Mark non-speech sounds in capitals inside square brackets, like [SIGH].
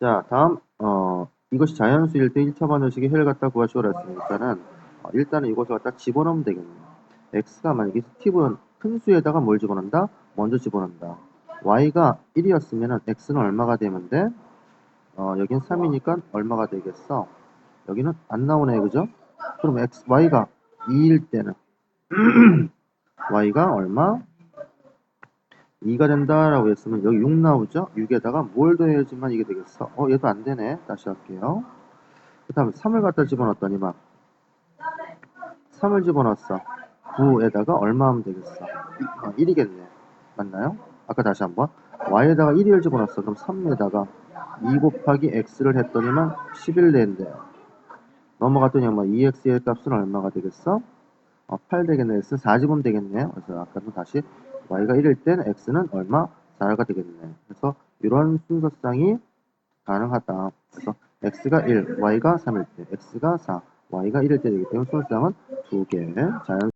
자, 다음, 어, 이것이 자연수일 때 1차 반응식의 해를 갖다 구하시오라 했으니까는, 어, 일단은 이것을 갖다 집어넣으면 되겠네요. x가 만약에 스티브는 큰 수에다가 뭘 집어넣는다? 먼저 집어넣는다. y가 1이었으면은 x는 얼마가 되면 돼? 어, 여긴 3이니까 얼마가 되겠어? 여기는 안 나오네, 그죠? 그럼 x, y가 2일 때는 [CLEARS THROAT] y가 얼마? 2가 된다라고 했으면 여기 6 나오죠? 6에다가 뭘 더해야지만 이게 되겠어? 어, 얘도 안 되네. 다시 할게요. 그 다음에 3을 갖다 집어넣었더니 막 3을 집어넣었어. 9에다가 얼마 하면 되겠어? 1, 이겠네 맞나요? 아까 다시 한번 y에다가 1을 집어넣었어. 그럼 3에다가 2 곱하기 x를 했더니만 11 된대요. 넘어갔더니 뭐 2x의 값은 얼마가 되겠어? 어, 8 되겠네. x는 4 집으면 되겠네요. 그래서 아까도 다시 y가 1일 땐 x는 얼마? 4가 되겠네. 그래서 이런 순서상이 가능하다. 그래서 x가 1, y가 3일 때, x가 4, y가 1일 때 되기 때문에 순서상은 두 개. 자연